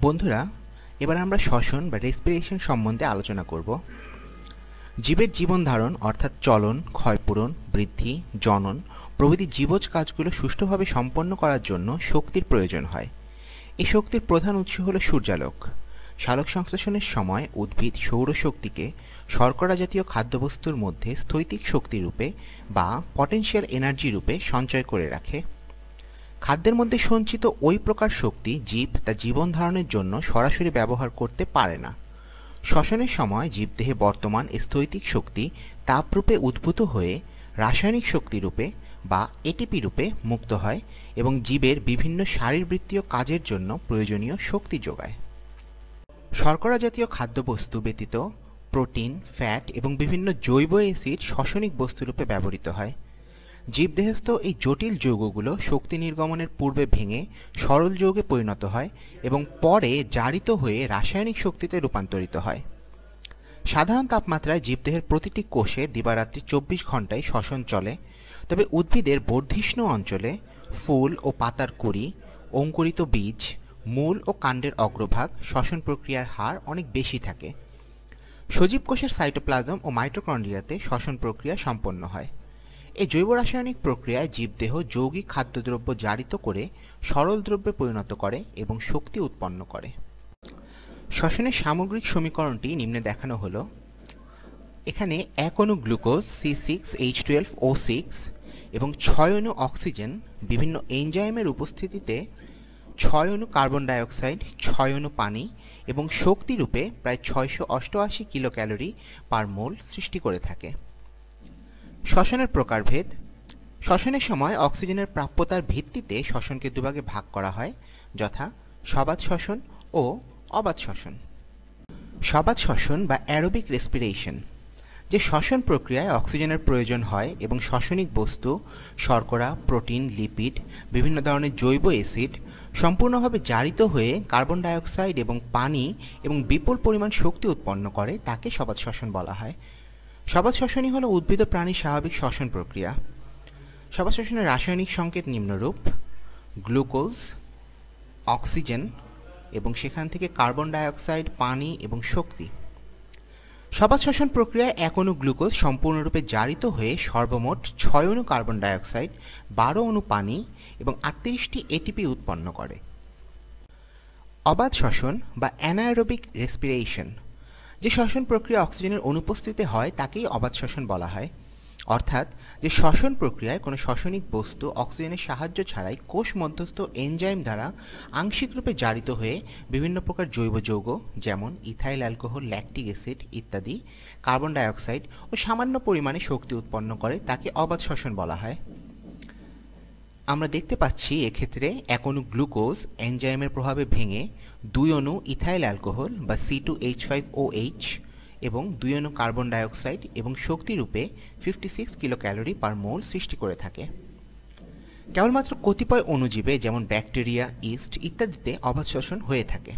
বন্ধুরা, এবার আমরা শ্বসন বা রেসপিরেশন সম্বন্ধে আলোচনা করব। জীবের জীবন ধারণ অর্থাৎ চলন, ক্ষয়পূরণ, বৃদ্ধি, জনন প্রভৃতি জীবজ কাজগুলো সুষ্ঠুভাবে সম্পন্ন করার জন্য শক্তির প্রয়োজন হয়। এই শক্তির প্রধান উৎস হল সূর্যালোক। সালোক সংশ্লেষণের সময় উদ্ভিদ সৌরশক্তিকে শর্করা জাতীয় খাদ্যবস্তুর মধ্যে স্থৈতিক শক্তি রূপে বা পটেনশিয়াল এনার্জি রূপে সঞ্চয় করে রাখে। খাদ্যের মধ্যে সঞ্চিত ওই প্রকার শক্তি জীব তা জীবন ধারণের জন্য সরাসরি ব্যবহার করতে পারে না। শ্বসনের সময় জীবদেহে বর্তমান স্থৈতিক শক্তি তাপরূপে উদ্ভূত হয়ে রাসায়নিক শক্তি রূপে বা এটিপি রূপে মুক্ত হয় এবং জীবের বিভিন্ন শারীরবৃত্তীয় কাজের জন্য প্রয়োজনীয় শক্তি যোগায়। শর্করা জাতীয় খাদ্যবস্তু ব্যতীত প্রোটিন, ফ্যাট এবং বিভিন্ন জৈব অ্যাসিড শ্বসনিক বস্তুরূপে ব্যবহৃত হয়। জীবদেহস্থ এই জটিল যৌগগুলো শক্তি নির্গমনের পূর্বে ভেঙে সরল যৌগে পরিণত হয় এবং পরে জারিত হয়ে রাসায়নিক শক্তিতে রূপান্তরিত হয়। সাধারণ তাপমাত্রায় জীবদেহের প্রতিটি কোষে দিবারাত্রি চব্বিশ ঘন্টায় শ্বসন চলে, তবে উদ্ভিদের বর্ধিষ্ণু অঞ্চলে ফুল ও পাতার কুড়ি, অঙ্কুরিত বীজ, মূল ও কাণ্ডের অগ্রভাগ শ্বসন প্রক্রিয়ার হার অনেক বেশি থাকে। সজীব কোষের সাইটোপ্লাজম ও মাইটোকন্ড্রিয়াতে শ্বসন প্রক্রিয়া সম্পন্ন হয়। এই জৈব রাসায়নিক প্রক্রিয়ায় জীবদেহ যৌগিক খাদ্যদ্রব্য জারিত করে সরল দ্রব্যে পরিণত করে এবং শক্তি উৎপন্ন করে। শ্বসনের সামগ্রিক সমীকরণটি নিম্নে দেখানো হলো। এখানে এক অণু glucose, C six, H twelve, O six এবং ছয় অণু অক্সিজেন, বিভিন্ন এনজাইমের উপস্থিতিতে ছয় অণু কার্বন ডাইঅক্সাইড, ছয় অণু পানি এবং শক্তিরূপে প্রায় ছয়শো অষ্টআশি কিলো ক্যালোরি পার মোল সৃষ্টি করে থাকে। শ্বসনের প্রকারভেদ। শ্বসনের সময় অক্সিজেনের প্রাপ্যতার ভিত্তিতে শ্বসনকে দুভাগে ভাগ করা হয়, যথা সবাত শ্বসন ও অবাত শ্বসন। সবাত শ্বসন বা অ্যারোবিক রেসপিরেশন, যে শ্বসন প্রক্রিয়ায় অক্সিজেনের প্রয়োজন হয় এবং শ্বসনিক বস্তু, শর্করা, প্রোটিন, লিপিড, বিভিন্ন ধরনের জৈব অ্যাসিড সম্পূর্ণভাবে জারিত হয়ে কার্বন ডাইঅক্সাইড এবং পানি এবং বিপুল পরিমাণ শক্তি উৎপন্ন করে, তাকে সবাত শ্বসন বলা হয়। সবাত শ্বসনই হল উদ্ভিদ প্রাণীর স্বাভাবিক শ্বসন প্রক্রিয়া। সবাত শ্বসনের রাসায়নিক সংকেত নিম্নরূপ, গ্লুকোজ, অক্সিজেন এবং সেখান থেকে কার্বন ডাইঅক্সাইড, পানি এবং শক্তি। সবাত শ্বসন প্রক্রিয়ায় এক অণু গ্লুকোজ সম্পূর্ণরূপে জারিত হয়ে সর্বমোট ছয় অণু কার্বন ডাইঅক্সাইড, বারো অণু পানি এবং আটত্রিশটি এটিপি উৎপন্ন করে। অবাধ শ্বসন বা অ্যানারোবিক রেসপিরেশন যে শ্বসন প্রক্রিয়া অক্সিজেনের অনুপস্থিতিতে হয়, তাকেই অবাধ শ্বসন বলা হয়। অর্থাৎ, যে শ্বসন প্রক্রিয়ায় কোনো শ্বসনিক বস্তু অক্সিজেনের সাহায্য ছাড়াই কোষ মধ্যস্থ এনজাইম দ্বারা আংশিক রূপে জারিত হয়ে বিভিন্ন প্রকার জৈব যৌগ, যেমন ইথাইল অ্যালকোহল, ল্যাকটিক অ্যাসিড ইত্যাদি, কার্বন ডাইঅক্সাইড ও সামান্য পরিমাণে শক্তি উৎপন্ন করে, তাকে অবাধ শ্বসন বলা হয়। আমরা দেখতে পাচ্ছি এক্ষেত্রে এক অণু গ্লুকোজ এনজাইমের প্রভাবে ভেঙে দুই অণু ইথাইল অ্যালকোহল বা C two H five O H এবং দুই অণু কার্বন ডাইঅক্সাইড এবং শক্তিরূপে fifty six kilo calorie per mole সৃষ্টি করে থাকে। কেবলমাত্র কতিপয় অণুজীবে যেমন ব্যাকটেরিয়া, ইস্ট ইত্যাদিতে অবাধ শোষণ হয়ে থাকে।